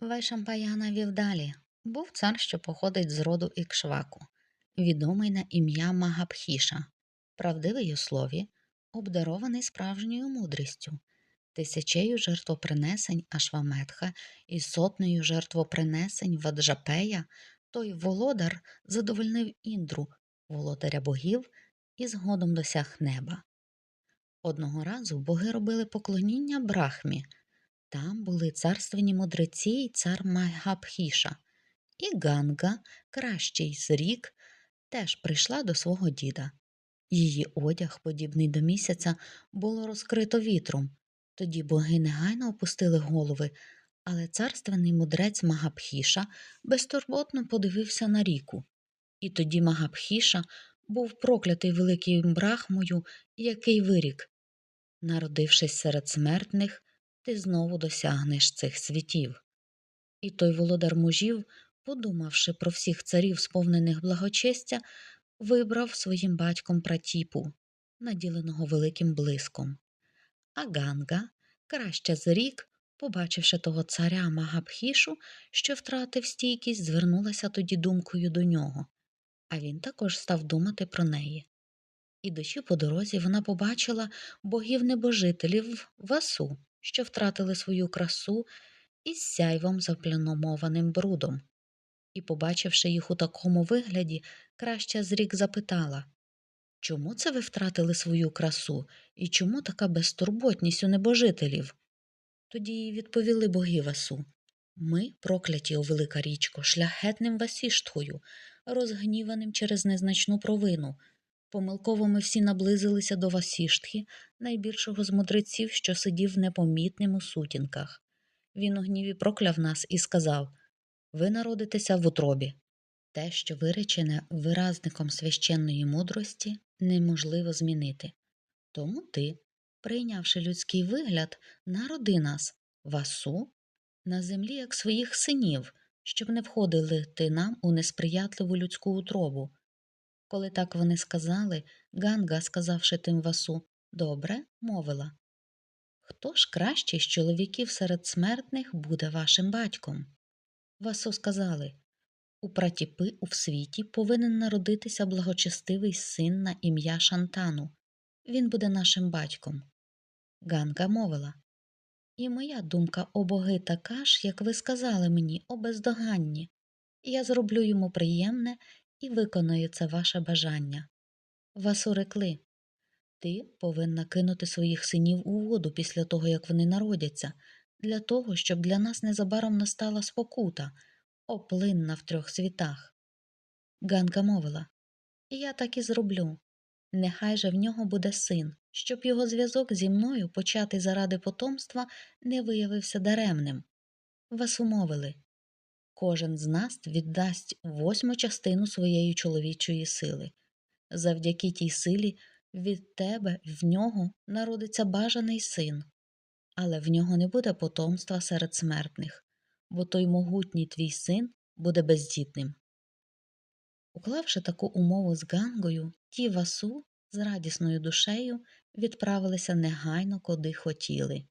Вайшампаяна вів далі. Був цар, що походить з роду Ікшваку, відомий на ім'я Магабхіша, правдивий у слові, обдарований справжньою мудрістю, тисячею жертвопринесень Ашваметха і сотнею жертвопринесень Ваджапея, той володар задовольнив Індру, володаря богів, і згодом досяг неба. Одного разу боги робили поклоніння брахмі. Там були царственні мудреці й цар Магабхіша, і Ганга, кращий з рік, теж прийшла до свого діда. Її одяг, подібний до місяця, було розкрито вітром. Тоді боги негайно опустили голови, але царственний мудрець Магабхіша безтурботно подивився на ріку. І тоді Магабхіша був проклятий великим брахмою, який вирік Народившись серед смертних, ти знову досягнеш цих світів. І той володар мужів, подумавши про всіх царів, сповнених благочестя, вибрав своїм батьком пратіпу, наділеного великим блиском. А Ганга, краща з рік, побачивши того царя Магабхішу, що втратив стійкість, звернулася тоді думкою до нього, а він також став думати про неї. Ідучи по дорозі, вона побачила богів небожителів васу, що втратили свою красу із сяйвом запляномованим брудом. І, побачивши їх у такому вигляді, краща з рік запитала Чому це ви втратили свою красу і чому така безтурботність у небожителів? Тоді їй відповіли боги Васу Ми, прокляті, о велика річко, шляхетним Васіштхою, розгніваним через незначну провину. Помилково ми всі наблизилися до Васіштхи, найбільшого з мудреців, що сидів непомітним у сутінках. Він у гніві прокляв нас і сказав Ви народитеся в утробі. Те, що виречене виразником священної мудрості, неможливо змінити. Тому ти, прийнявши людський вигляд, народи нас, васу, на землі як своїх синів, щоб не входили ти нам у несприятливу людську утробу. Коли так вони сказали, Ганга, сказавши тим васу добре, мовила Хто ж кращий з чоловіків серед смертних буде вашим батьком? Васу сказали у пратіпи у світі повинен народитися благочестивий син на ім'я Шантану. Він буде нашим батьком. Ганга мовила І моя думка о боги така ж, як ви сказали мені, о бездоганні. Я зроблю йому приємне і виконую це ваше бажання. Вас урекли. Ти повинна кинути своїх синів у воду після того, як вони народяться, для того, щоб для нас незабаром настала спокута, оплинна в трьох світах. Ганка мовила Я так і зроблю. Нехай же в нього буде син, щоб його зв'язок зі мною, початий заради потомства, не виявився даремним. Вас умовили Кожен з нас віддасть восьму частину своєї чоловічої сили. Завдяки тій силі від тебе в нього народиться бажаний син, але в нього не буде потомства серед смертних, бо той могутній твій син буде бездітним. Уклавши таку умову з Гангою, ті васу з радісною душею відправилися негайно куди хотіли.